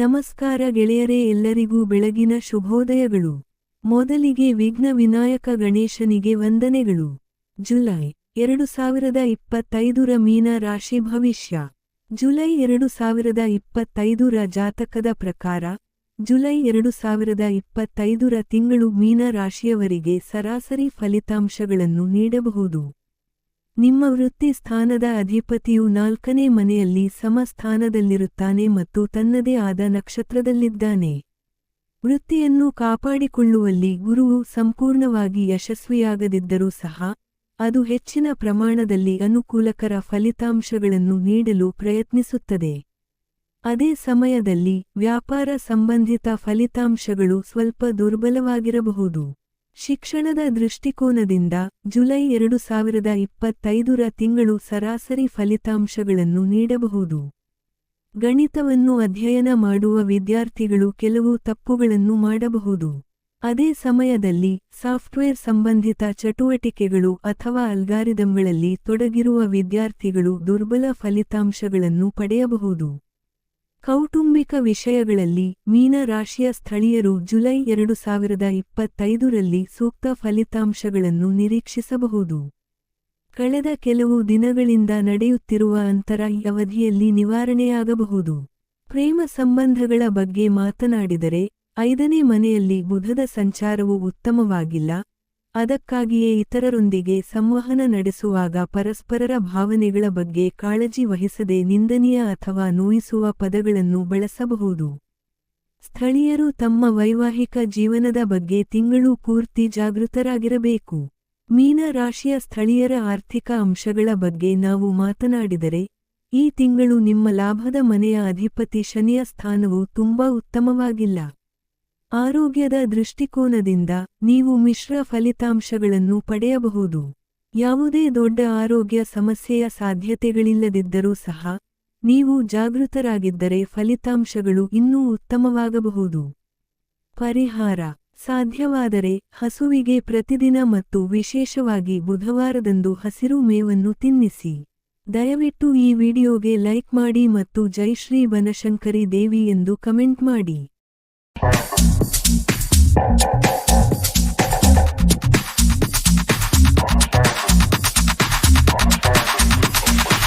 ನಮಸ್ಕಾರ ಗೆಳೆಯರೇ ಎಲ್ಲರಿಗೂ ಬೆಳಗಿನ ಶುಭೋದಯಗಳು. ಮೊದಲಿಗೆ ವಿಘ್ನ ವಿನಾಯಕ ಗಣೇಶನಿಗೆ ವಂದನೆಗಳು. ಜುಲೈ ಎರಡು ಸಾವಿರದ ಇಪ್ಪತ್ತೈದರ ಮೀನ ರಾಶಿ ಭವಿಷ್ಯ. ಜುಲೈ ಎರಡು ಸಾವಿರದ ಇಪ್ಪತ್ತೈದರ ಜಾತಕದ ಪ್ರಕಾರ, ಜುಲೈ ಎರಡು ಸಾವಿರದ ಇಪ್ಪತ್ತೈದರ ತಿಂಗಳು ಮೀನ ರಾಶಿಯವರಿಗೆ ಸರಾಸರಿ ಫಲಿತಾಂಶಗಳನ್ನು ನೀಡಬಹುದು. ನಿಮ್ಮ ವೃತ್ತಿ ಸ್ಥಾನದ ಅಧಿಪತಿಯು ನಾಲ್ಕನೇ ಮನೆಯಲ್ಲಿ ಸಮಸ್ಥಾನದಲ್ಲಿರುತ್ತಾನೆ ಮತ್ತು ತನ್ನದೇ ಆದ ನಕ್ಷತ್ರದಲ್ಲಿದ್ದಾನೆ. ವೃತ್ತಿಯನ್ನು ಕಾಪಾಡಿಕೊಳ್ಳುವಲ್ಲಿ ಗುರುವು ಸಂಪೂರ್ಣವಾಗಿ ಯಶಸ್ವಿಯಾಗದಿದ್ದರೂ ಸಹ, ಅದು ಹೆಚ್ಚಿನ ಪ್ರಮಾಣದಲ್ಲಿ ಅನುಕೂಲಕರ ಫಲಿತಾಂಶಗಳನ್ನು ನೀಡಲು ಪ್ರಯತ್ನಿಸುತ್ತದೆ. ಅದೇ ಸಮಯದಲ್ಲಿ ವ್ಯಾಪಾರ ಸಂಬಂಧಿತ ಫಲಿತಾಂಶಗಳು ಸ್ವಲ್ಪ ದುರ್ಬಲವಾಗಿರಬಹುದು. ಶಿಕ್ಷಣದ ದೃಷ್ಟಿಕೋನದಿಂದ ಜುಲೈ ಎರಡು ಸಾವಿರದ ಇಪ್ಪತ್ತೈದರ ತಿಂಗಳು ಸರಾಸರಿ ಫಲಿತಾಂಶಗಳನ್ನು ನೀಡಬಹುದು. ಗಣಿತವನ್ನು ಅಧ್ಯಯನ ಮಾಡುವ ವಿದ್ಯಾರ್ಥಿಗಳು ಕೆಲವು ತಪ್ಪುಗಳನ್ನು ಮಾಡಬಹುದು. ಅದೇ ಸಮಯದಲ್ಲಿ ಸಾಫ್ಟ್ವೇರ್ ಸಂಬಂಧಿತ ಚಟುವಟಿಕೆಗಳು ಅಥವಾ ಅಲ್ಗಾರಿದಮ್ಗಳಲ್ಲಿ ತೊಡಗಿರುವ ವಿದ್ಯಾರ್ಥಿಗಳು ದುರ್ಬಲ ಫಲಿತಾಂಶಗಳನ್ನು ಪಡೆಯಬಹುದು. ಕೌಟುಂಬಿಕ ವಿಷಯಗಳಲ್ಲಿ ಮೀನ ರಾಶಿಯ ಸ್ಥಳೀಯರು ಜುಲೈ ಎರಡು ಸಾವಿರದ ಇಪ್ಪತ್ತೈದರಲ್ಲಿ ಸೂಕ್ತ ಫಲಿತಾಂಶಗಳನ್ನು ನಿರೀಕ್ಷಿಸಬಹುದು. ಕಳೆದ ಕೆಲವು ದಿನಗಳಿಂದ ನಡೆಯುತ್ತಿರುವ ಅಂತರ ಈ ಅವಧಿಯಲ್ಲಿ ನಿವಾರಣೆಯಾಗಬಹುದು. ಪ್ರೇಮ ಸಂಬಂಧಗಳ ಬಗ್ಗೆ ಮಾತನಾಡಿದರೆ, ಐದನೇ ಮನೆಯಲ್ಲಿ ಬುಧದ ಸಂಚಾರವು ಉತ್ತಮವಾಗಿಲ್ಲ ಅದಕ್ಕಾಗಿಯೇ ಇತರರೊಂದಿಗೆ ಸಂವಹನ ನಡೆಸುವಾಗ ಪರಸ್ಪರರ ಭಾವನೆಗಳ ಬಗ್ಗೆ ಕಾಳಜಿ ವಹಿಸದೆ ನಿಂದನೀಯ ಅಥವಾ ನೋಯಿಸುವ ಪದಗಳನ್ನು ಬಳಸಬಹುದು. ಸ್ಥಳೀಯರು ತಮ್ಮ ವೈವಾಹಿಕ ಜೀವನದ ಬಗ್ಗೆ ತಿಂಗಳು ಪೂರ್ತಿ ಜಾಗೃತರಾಗಿರಬೇಕು. ಮೀನ ರಾಶಿಯ ಸ್ಥಳೀಯರ ಆರ್ಥಿಕ ಅಂಶಗಳ ಬಗ್ಗೆ ನಾವು ಮಾತನಾಡಿದರೆ, ಈ ತಿಂಗಳು ನಿಮ್ಮ ಲಾಭದ ಮನೆಯ ಅಧಿಪತಿ ಶನಿಯ ಸ್ಥಾನವು ತುಂಬಾ ಉತ್ತಮವಾಗಿಲ್ಲ. ಆರೋಗ್ಯದ ದೃಷ್ಟಿಕೋನದಿಂದ ನೀವು ಮಿಶ್ರ ಫಲಿತಾಂಶಗಳನ್ನು ಪಡೆಯಬಹುದು. ಯಾವುದೇ ದೊಡ್ಡ ಆರೋಗ್ಯ ಸಮಸ್ಯೆಯ ಸಾಧ್ಯತೆಗಳಿಲ್ಲದಿದ್ದರೂ ಸಹ, ನೀವು ಜಾಗೃತರಾಗಿದ್ದರೆ ಫಲಿತಾಂಶಗಳು ಇನ್ನೂ ಉತ್ತಮವಾಗಬಹುದು. ಪರಿಹಾರ. ಸಾಧ್ಯವಾದರೆ ಹಸುವಿಗೆ ಪ್ರತಿದಿನ ಮತ್ತು ವಿಶೇಷವಾಗಿ ಬುಧವಾರದಂದು ಹಸಿರು ಮೇವನ್ನು ತಿನ್ನಿಸಿ. ದಯವಿಟ್ಟು ಈ ವಿಡಿಯೋಗೆ ಲೈಕ್ ಮಾಡಿ ಮತ್ತು ಜೈ ಶ್ರೀ ಬನಶಂಕರಿ ದೇವಿ ಎಂದು ಕಮೆಂಟ್ ಮಾಡಿ. Thank you.